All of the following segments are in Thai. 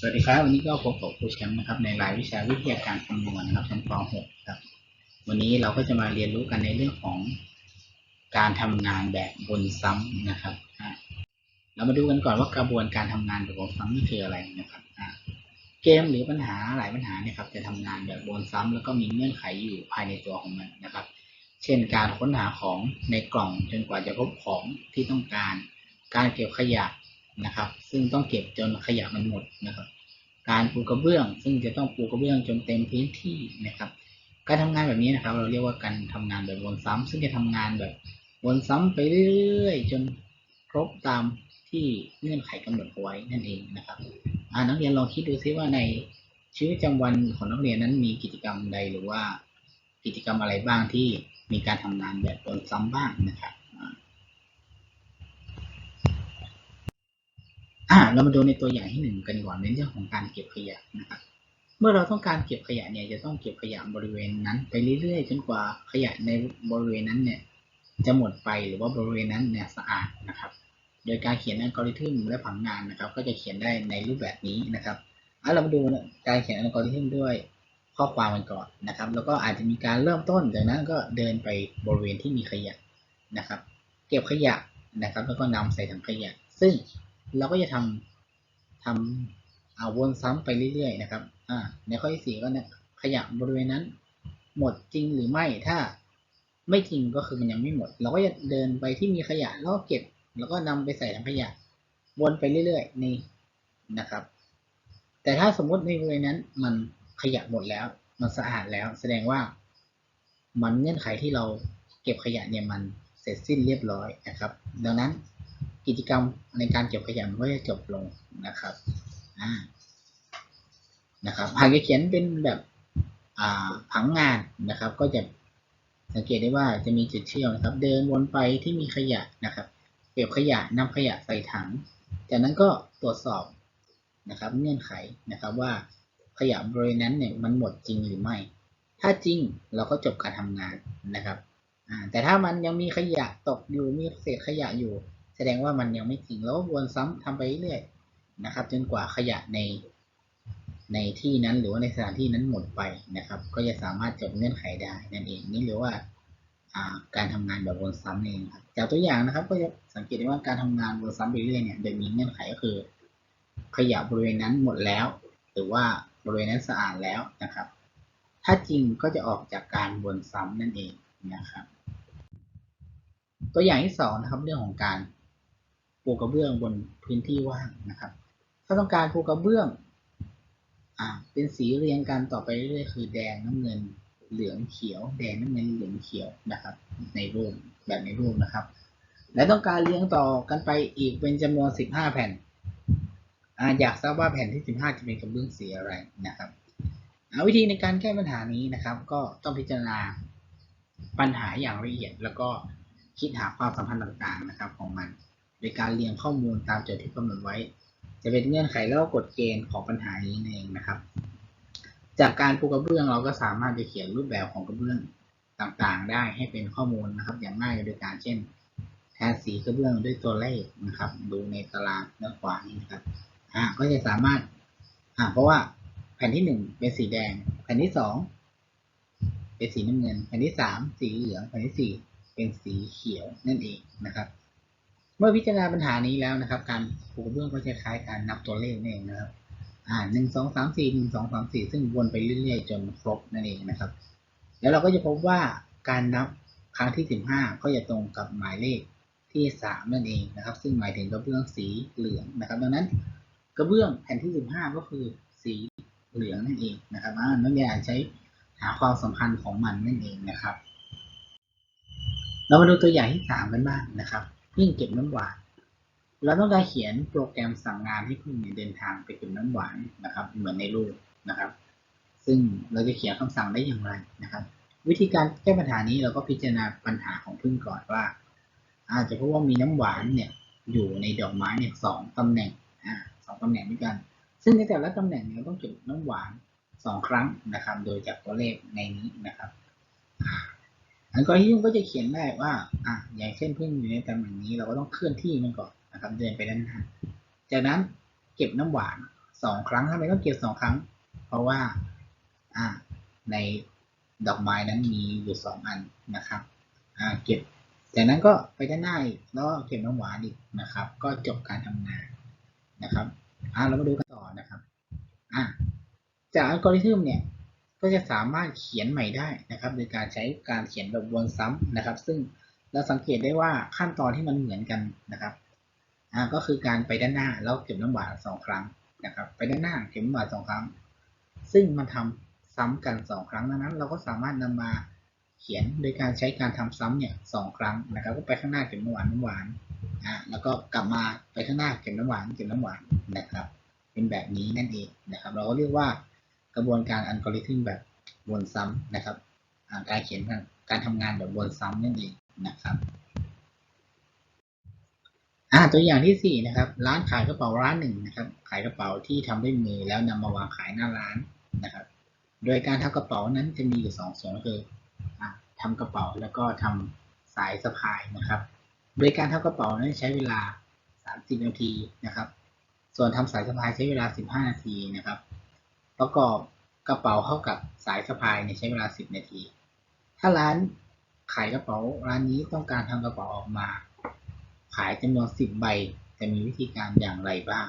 สวัสดีครับ วันนี้ก็พบกับครูแชมป์นะครับในรายวิชาวิทยาการคำนวณนะครับชั้นป .6 ครับ วันนี้เราก็จะมาเรียนรู้กันในเรื่องของการทำงานแบบบนซ้ำนะครับอะเรามาดูกันก่อนว่ากระบวนการทำงานแบบบนซ้ำนี่คืออะไรนะครับเกมหรือปัญหาหลายปัญหาเนี่ยครับจะทำงานแบบบนซ้ำแล้วก็มีเงื่อนไขอยู่ภายในตัวของมันนะครับ เช่นการค้นหาของในกล่องจนกว่าจะพบของที่ต้องการ การเก็บขยะ นะครับ ซึ่งต้องเก็บจนขยะมันหมดนะครับ การปูกระเบื้อง ซึ่งจะต้องปูกระเบื้องจนเต็มพื้นที่นะครับ การทำงานแบบนี้นะครับ เราเรียกว่าการทำงานแบบวนซ้ำซึ่งจะทำงานแบบวนซ้ำไปเรื่อยๆจนครบตามที่เงื่อนไขกำหนดเอาไว้นั่นเองนะครับนักเรียนลองคิดดูซิว่าในชีวิตประจำวันของนักเรียนนั้นมีกิจกรรมใดหรือว่ากิจกรรมอะไรบ้างที่มีการทำงานแบบวนซ้ำบ้างนะครับ อ่าเรามาดูในตัวอย่างที่หนึ่งกันก่อนในเรื่องของการเก็บขยะนะครับเมื่อเราต้องการเก็บขยะเนี่ยจะต้องเก็บขยะบริเวณนั้น ไปเรื่อยๆจนกว่าขยะในบริเวณนั้นเนี่ยจะหมดไปหรือว่าบริเวณนั้นเนี่ยสะอาดนะครับ โดยการเขียนอัลกอริทึมและผังงานนะครับ ก็จะเขียนได้ในรูปแบบนี้นะครับอะเรามาดูการเขียนอัลกอริทึมด้วยข้อความมันก่อนนะครับ แล้วก็อาจจะมีการเริ่มต้นจากนั้นก็เดินไปบริเวณที่มีขยะนะครับ เก็บขยะนะครับ แล้วก็นำใส่ถังขยะ ซึ่ง เราก็จะทำทำเอาวนซ้ำไปเรื่อยๆนะครับ อ่า ในข้อที่สี่ก็เนี่ยขยะบริเวณนั้น หมดจริงหรือไม่ถ้าไม่จริงก็คือมันยังไม่หมด เราก็จะเดินไปที่มีขยะแล้วก็เก็บ แล้วก็นำไปใส่ถังขยะ วนไปเรื่อยๆนี่นะครับ แต่ถ้าสมมติในบริเวณนั้นมันขยะหมดแล้ว มันสะอาดแล้ว แสดงว่ามันเงื่อนไขที่เราเก็บขยะเนี่ยมันเสร็จสิ้นเรียบร้อยนะครับ ดังนั้น กิจกรรมในการเก็บขยะมันก็จะจบลงนะครับนะครับหากจะเขียนเป็นแบบผังงานนะครับ ก็จะสังเกตได้ว่าจะมีจุดเชื่อมนะครับ เดินวนไปที่มีขยะนะครับ เก็บขยะนำขยะใส่ถัง จากนั้นก็ตรวจสอบนะครับ เงื่อนไขนะครับว่าขยะบริเวณนั้นเนี่ยมันหมดจริงหรือไม่ ถ้าจริงเราก็จบการทำงานนะครับแต่ถ้ามันยังมีขยะตกอยู่มีเศษขยะอยู่ แสดงว่ามันยังไม่จริงแล้ววนซ้ำทำไปเรื่อยๆนะครับ จนกว่าขยะในในที่นั้นหรือว่าในสถานที่นั้นหมดไปนะครับ ก็จะสามารถจบเงื่อนไขได้นั่นเองนี่เรียกว่าการทำงานแบบวนซ้ำเองครับจากตัวอย่างนะครับ ก็จะสังเกตได้ว่าการทำงานวนซ้ำไปเรื่อยเนี่ยโดยมีเงื่อนไขก็คือ ขยะบริเวณนั้นหมดแล้ว หรือว่าบริเวณนั้นสะอาดแล้วนะครับ ถ้าจริงก็จะออกจากการวนซ้ำนั่นเองนะครับ ตัวอย่างที่สองนะครับเรื่องของการ ปูกระเบื้องบนพื้นที่ว่างนะครับ ถ้าต้องการปูกระเบื้องอ่าเป็นสีเรียงกันต่อไปเรื่อยๆคือแดงน้ำเงินเหลืองเขียว แดงน้ำเงินเหลืองเขียวนะครับ ในรูปแบบในรูปนะครับ และต้องการเรียงต่อกันไปอีกเป็นจำนวน 15 แผ่นอ่าอยากทราบว่าแผ่นที่ 15 จะเป็นกระเบื้องสีอะไรนะครับวิธีในการแก้ปัญหานี้นะครับ ก็ต้องพิจารณาปัญหาอย่างละเอียด แล้วก็คิดหาความสัมพันธ์ต่างๆนะครับ ของมัน โดยการเรียงข้อมูลตามโจทย์ที่กำหนดไว้ จะเป็นเงื่อนไขแล้วก็กฎเกณฑ์ของปัญหานี้เองนะครับ จากการปูกระเบื้องเราก็สามารถจะเขียนรูปแบบของกระเบื้องต่างๆ ได้ให้เป็นข้อมูลนะครับ อย่างง่ายโดยการเช่นแทนสีกระเบื้องด้วยตัวเลขนะครับ ดูในตารางด้านขวานี้นะครับอ่าก็จะสามารถอ่าเพราะว่าแผ่นที่หนึ่งเป็นสีแดง แผ่นที่สองเป็นสีน้ำเงิน แผ่นที่สามสีเหลือง แผ่นที่สี่เป็นสีเขียวนั่นเองนะครับ เมื่อพิจารณาปัญหานี้แล้วนะครับ การปูกระเบื้องก็จะคล้ายการนับตัวเลขนั่นเองนะครับ อ่าหนึ่งสองสามสี่หนึ่งสองสามสี่ซึ่งวนไปเรื่อยๆจนครบนั่นเองนะครับ แล้วเราก็จะพบว่าการนับครั้งที่สิบห้าก็จะตรงกับหมายเลขที่สามนั่นเองนะครับ ซึ่งหมายถึงกระเบื้องสีเหลืองนะครับ ดังนั้นกระเบื้องแผ่นที่สิบห้าก็คือสีเหลืองนั่นเองนะครับอ่านักเรียนอาจใช้หาความสัมพันธ์ของมันนั่นเองนะครับ เรามาดูตัวอย่างที่สามกันบ้างนะครับ พึ่งเก็บน้ำหวาน เราต้องการเขียนโปรแกรมสั่งงานให้พึ่งเนี่ยเดินทางไปเก็บน้ำหวานนะครับ เหมือนในรูปนะครับ ซึ่งเราจะเขียนคำสั่งได้อย่างไรนะครับ วิธีการแก้ปัญหานี้เราก็พิจารณาปัญหาของพึ่งก่อนว่า อาจจะพบว่ามีน้ำหวานเนี่ยอยู่ในดอกไม้เนี่ยสองตำแหน่งอ่าสองตำแหน่งด้วยกัน ซึ่งในแต่ละตำแหน่งเนี่ยต้องเก็บน้ำหวานสองครั้งนะครับ โดยจากตัวเลขในนี้นะครับ อันกอริทึมก็จะเขียนได้ว่าอะอย่างเช่นพึ่งอยู่ในตำแหน่งนี้เราก็ต้องเคลื่อนที่มันก่อนนะครับเดินไปด้านหน้าจากนั้นเก็บน้ำหวานสองครั้งทำไมต้องเก็บสองครั้ง เพราะว่าอ่าในดอกไม้นั้นมีอยู่สองอันนะครับอ่าเก็บจากนั้นก็ไปด้านหน้าอีกแล้วก็เก็บน้ำหวานอีกนะครับ ก็จบการทำงานนะครับอ่าเรามาดูกันต่อนะครับอ่าจากอัลกอริทึมเนี่ย ก็จะสามารถเขียนใหม่ได้นะครับ โดยการใช้การเขียนแบบวนซ้ำนะครับ ซึ่งเราสังเกตได้ว่าขั้นตอนที่มันเหมือนกันนะครับอ่าก็คือการไปด้านหน้าแล้วเก็บน้ำหวานสองครั้งนะครับ ไปด้านหน้าเก็บน้ำหวานสองครั้ง ซึ่งมันทำซ้ำกันสองครั้งดังนั้น เราก็สามารถนำมาเขียนโดยการใช้การทำซ้ำเนี่ยสองครั้งนะครับ ก็ไปข้างหน้าเก็บน้ำหวานน้ำหวานอ่าแล้วก็กลับมาไปข้างหน้าเก็บน้ำหวานเก็บน้ำหวานนะครับ เป็นแบบนี้นั่นเองนะครับ เราก็เรียกว่า ระบวนการอัลกอริทึมแบบวนซ้ำนะครับการเขียนการทำงานแบบวนซ้ำนั่นเองนะครับตัวอย่างที่สี่นะครับ ร้านขายกระเป๋าร้านหนึ่งนะครับ ขายกระเป๋าที่ทำด้วยมือแล้วนำมาวางขายหน้าร้านนะครับ โดยการทำกระเป๋านั้นจะมีอยู่สองส่วนก็คืออ่าทำกระเป๋าแล้วก็ทำสายสะพายนะครับ โดยการทำกระเป๋านั้นใช้เวลา 30 นาทีนะครับ ส่วนทำสายสะพายใช้เวลา 15 นาทีนะครับ ประกอบกระเป๋าเข้ากับสายสะพายเนี่ยใช้เวลา 10 นาที ถ้าร้านขายกระเป๋าร้านนี้ต้องการทำกระเป๋าออกมา ขายจำนวน 10 ใบจะมีวิธีการอย่างไรบ้าง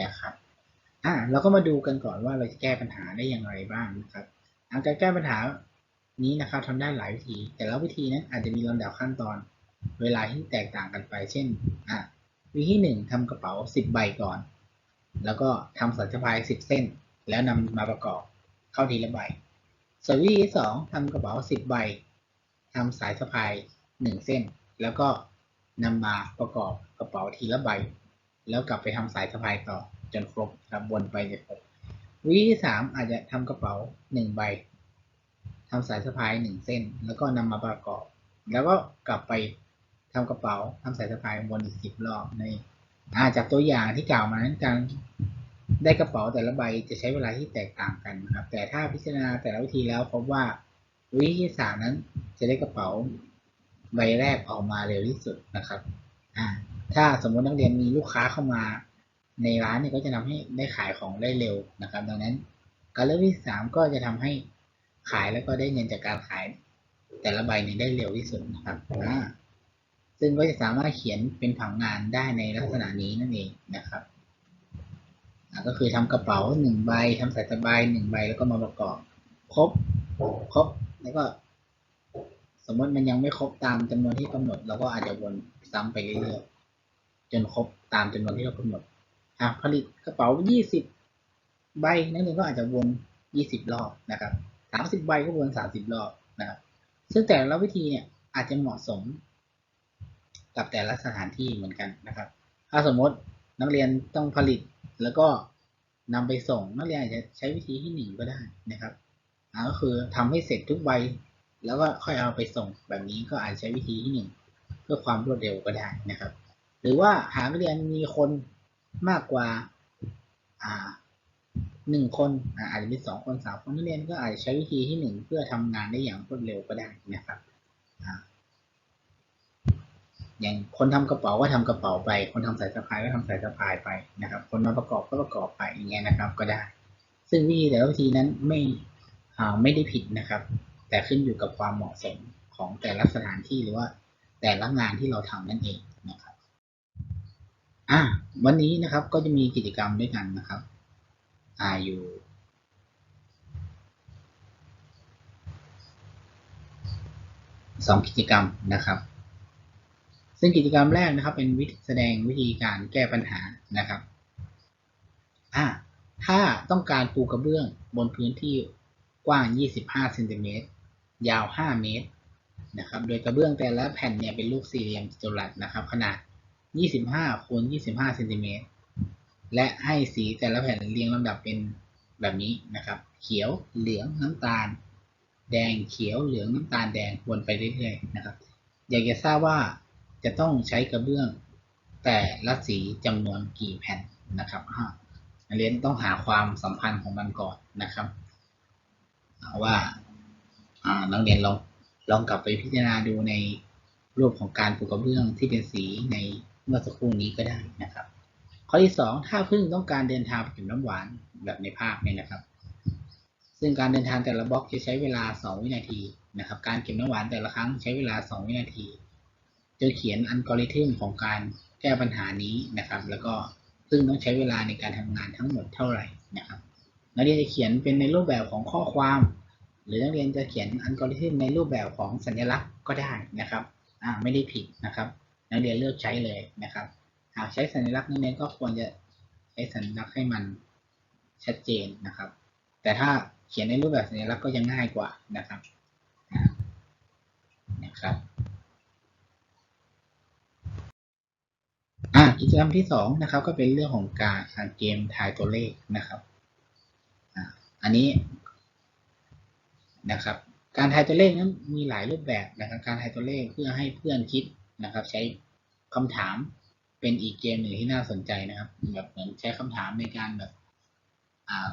นะครับอ่าเราก็มาดูกันก่อนว่าเราจะแก้ปัญหาได้อย่างไรบ้างนะครับการแก้ปัญหานี้นะครับทำได้หลายวิธี แต่ละวิธีนั้นอาจจะมีลำดับขั้นตอนเวลาที่แตกต่างกันไป เช่นอะวิธีหนึ่งทำกระเป๋า 10 ใบก่อน แล้วก็ทำสายสพาย 10 เส้น แล้วนำมาประกอบเข้าทีละใบส่วนวิธีที่สองทำกระเป๋า10ใบทำสายสะพาย1เส้น แล้วก็นำมาประกอบกระเป๋าทีละใบ แล้วกลับไปทำสายสะพายต่อจนครบครับวนไปจนครบวิธีที่สามอาจจะทำกระเป๋า1ใบทำสายสะพาย1เส้น แล้วก็นำมาประกอบ แล้วก็กลับไปทำกระเป๋าทำสายสะพายวนอีกสิบรอบในอาจากตัวอย่างที่กล่าวมานั้นการ ได้กระเป๋าแต่ละใบจะใช้เวลาที่แตกต่างกันนะครับ แต่ถ้าพิจารณาแต่ละวิธีแล้วพบว่าวิธีสามนั้นจะได้กระเป๋าใบแรกออกมาเร็วที่สุดนะครับอ่าถ้าสมมตินักเรียนมีลูกค้าเข้ามาในร้านเนี่ยก็จะทำให้ได้ขายของได้เร็วนะครับ ดังนั้นการเลือกวิธีสามก็จะทำให้ขายแล้วก็ได้เงินจากการขาย แต่ละใบนี่ยได้เร็วที่สุดนะครับอ่าซึ่งก็จะสามารถเขียนเป็นผังงานได้ในลักษณะนี้นั่นเองนะครับ ก็คือทำกระเป๋าหนึ่งใบทำสายสบายหนึ่งใบแล้วก็มาประกอบครบครบแล้วก็ สมมติมันยังไม่ครบตามจำนวนที่กำหนดเราก็อาจจะวนซ้ำไปเรื่อยๆจนครบตามจำนวนที่เรากำหนดอะผลิตกระเป๋ายี่สิบใบนักเรียนก็อาจจะวนยี่สิบรอบนะครับสามสิบใบก็วนสามสิบรอบนะครับซึ่งแต่ละวิธีเนี่ยอาจจะเหมาะสมกับแต่ละสถานที่เหมือนกันนะครับ ถ้าสมมติ นักเรียนต้องผลิตแล้วก็นำไปส่ง นักเรียนอาจจะใช้วิธีที่หนึ่งก็ได้นะครับก็คือทำให้เสร็จทุกใบ แล้วก็ค่อยเอาไปส่ง แบบนี้ก็อาจใช้วิธีที่หนึ่งเพื่อความรวดเร็วก็ได้นะครับ หรือว่าหากนักเรียนมีคนมากกว่าอ่าหนึ่งคนอาจจะมีสองคนสามคนนักเรียนก็อาจจะใช้วิธีที่หนึ่งเพื่อทำงานได้อย่างรวดเร็วก็ได้นะครับ อย่างคนทำกระเป๋าก็ทำกระเป๋าไป คนทำสายสะพายก็ทำสายสะพายไปนะครับ คนมาประกอบก็ประกอบไปอย่างเงี้ยนะครับก็ได้ ซึ่งวิธีแต่ละวิธีนั้นไม่ไม่ได้ผิดนะครับ แต่ขึ้นอยู่กับความเหมาะสมของแต่ละสถานที่หรือว่าแต่ละงานที่เราทำนั่นเองนะครับอะวันนี้นะครับก็จะมีกิจกรรมด้วยกันนะครับอ่าอยู่สองกิจกรรมนะครับ ซึ่งกิจกรรมแรกนะครับ เป็นวิธีแสดงวิธีการแก้ปัญหานะครับอ่าถ้าต้องการปูกระเบื้องบนพื้นที่กว้าง 25เซนติเมตรยาว 5 เมตรนะครับ โดยกระเบื้องแต่ละแผ่นเนี่ยเป็นรูปสี่เหลี่ยมจัตุรัสนะครับ ขนาด 25คูณ25เซนติเมตรและให้สีแต่ละแผ่นเรียงลำดับเป็นแบบนี้นะครับ เขียวเหลืองน้ำตาล แดงเขียวเหลืองน้ำตาลแดงวนไปเรื่อยๆนะครับ อยากจะทราบว่า จะต้องใช้กระเบื้องแต่ละสีจำนวนกี่แผ่นนะครับนักเรียนต้องหาความสัมพันธ์ของมันก่อนนะครับว่านักเรียนลองลองกลับไปพิจารณาดูในรูปของการปูกระเบื้องที่เป็นสีในเมื่อสักครู่นี้ก็ได้นะครับ ข้อที่สองถ้าพึ่งต้องการเดินทางไปเก็บน้ำหวานแบบในภาพเนี่ยนะครับ ซึ่งการเดินทางแต่ละบล็อกจะใช้เวลา 2 วินาทีนะครับ การเก็บน้ำหวานแต่ละครั้งใช้เวลา 2 วินาที จะเขียนอัลกอริทึมของการแก้ปัญหานี้นะครับ แล้วก็ซึ่งต้องใช้เวลาในการทำงานทั้งหมดเท่าไหร่นะครับนักเรียนจะเขียนเป็นในรูปแบบของข้อความ หรือนักเรียนจะเขียนอัลกอริทึมในรูปแบบของสัญลักษณ์ก็ได้นะครับอ่าไม่ได้ผิดนะครับ นักเรียนเลือกใช้เลยนะครับหากใช้สัญลักษณ์นักเรียนก็ควรจะใช้สัญลักษณ์ให้มันชัดเจนนะครับ แต่ถ้าเขียนในรูปแบบสัญลักษณ์ก็ยังง่ายกว่านะครับนะครับ อ่า กิจกรรมที่สองนะครับก็เป็นเรื่องของการอ่นเกมทายตัวเลขนะครับอันนี้นะครับการทายตัวเลขนั้นมีหลายรูปแบบนะครับการทายตัวเลขเพื่อให้เพื่อนคิดนะครับ ใช้คำถามเป็นอีกเกมหนึ่งที่น่าสนใจนะครับแบบเหมือนใช้คำถามในการแบบอ่า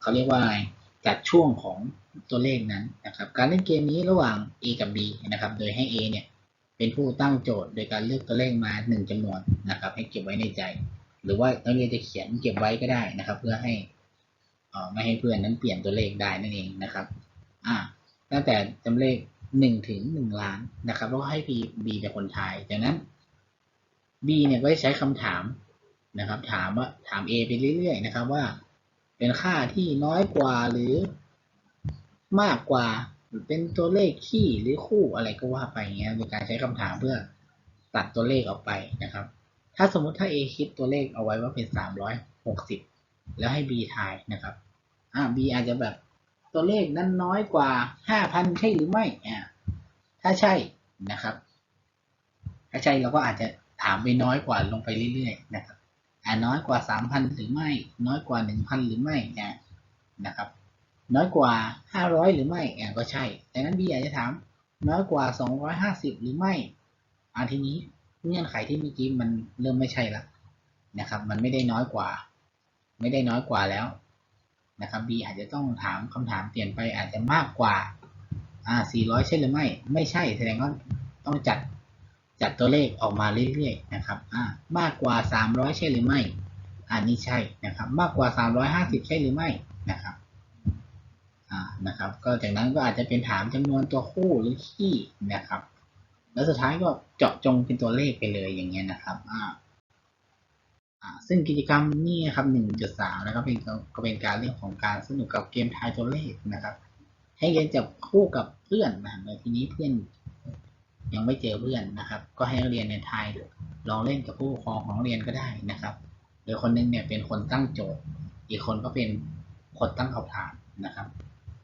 เขาเรียกว่าอะไรจัดช่วงของตัวเลขนั้นนะครับ การเล่นเกมนี้ระหว่าง A กับ B นะครับ โดยให้ A เนี่ย เป็นผู้ตั้งโจทย์โดยการเลือกตัวเลขมาหนึ่งจำนวนนะครับ ให้เก็บไว้ในใจ หรือว่านักเรียนจะเขียนเก็บไว้ก็ได้นะครับ เพื่อให้ไม่ให้เพื่อนนั้นเปลี่ยนตัวเลขได้นั่นเองนะครับอ่าตั้งแต่จำเลขหนึ่งถึงหนึ่งล้านนะครับแล้วก็ให้ B B เป็นคนทายจากนั้น B เนี่ยก็จะใช้คำถามนะครับ ถามว่าถาม A ไปเรื่อยๆนะครับว่า เป็นค่าที่น้อยกว่าหรือมากกว่า รือเป็นตัวเลขคี่หรือคู่อะไรก็ว่าไปอย่างเงี้ยโดยการใช้คำถามเพื่อตัดตัวเลขออกไปนะครับ ถ้าสมมุติถ้า A คิดตัวเลขเอาไว้ว่าเป็นสามร้อยหกสิบแล้วให้ B ทายนะครับอ่า B อาจจะแบบตัวเลขนั้นน้อยกว่าห้าพันใช่หรือไม่อ่าถ้าใช่นะครับ ถ้าใช่เราก็อาจจะถามไปน้อยกว่าลงไปเรื่อยๆนะครับอ่าน้อยกว่าสามพันหรือไม่ น้อยกว่าหนึ่งพันหรือไม่นะนะครับ น้อยกว่าห้าร้อยหรือไม่อ่าก็ใช่ แต่นั้น B อาจจะถาม น้อยกว่าสองร้อยห้าสิบหรือไม่อ่าทีนี้เงื่อนไขที่เมื่อกี้มันเริ่มไม่ใช่ละนะครับ มันไม่ได้น้อยกว่า ไม่ได้น้อยกว่าแล้วนะครับ B อาจจะต้องถามคำถามเปลี่ยนไปอาจจะมากกว่าอ่า400 ใช่หรือไม่ ไม่ใช่ แสดงว่าต้องจัดจัดตัวเลขออกมาเรื่อยๆนะครับอ่ามากกว่า 300 ใช่หรือไม่ อันนี้ใช่นะครับ มากกว่า 350 ใช่หรือไม่นะครับ นะครับ ก็จากนั้นก็อาจจะเป็นถามจำนวนตัวคู่หรือคี่นะครับ แล้วสุดท้ายก็เจาะจงเป็นตัวเลขไปเลยอย่างเงี้ยนะครับอ่าซึ่งกิจกรรมนี่ครับ1.3นะครับเป็นก็เป็นการเรื่องของการสนุกกับเกมทายตัวเลขนะครับ ให้เรียนจับคู่กับเพื่อนนะครับในทีนี้เพื่อนยังไม่เจอเพื่อนนะครับ ก็ให้นักเรียนในยทายลองเล่นกับผู้ปกครองของเรียนก็ได้นะครับโดยคนหนึงเนี่ยเป็นคนตั้งโจทย์ อีกคนก็เป็นคนตั้งคำถามนะครับ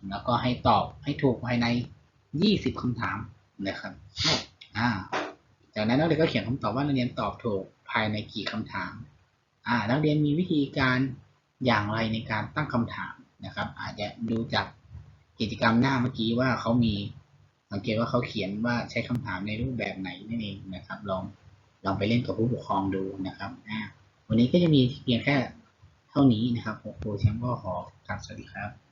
แล้วก็ให้ตอบให้ถูกภายใน 20คำถามนะครับอ่าจากนั้นนักเรียนก็เขียนคำตอบว่านักเรียนตอบถูกภายในกี่คำถาม อ่า นักเรียนมีวิธีการอย่างไรในการตั้งคำถามนะครับ อาจจะดูจากกิจกรรมหน้าเมื่อกี้ว่าเขามีสังเกตว่าเขาเขียนว่าใช้คำถามในรูปแบบไหนนั่นเองนะครับ ลองลองไปเล่นกับผู้ปกครองดูนะครับอ่าวันนี้ก็จะมีเพียงแค่เท่านี้นะครับผมครูแชมป์ก็ขอกราบสวัสดีครับ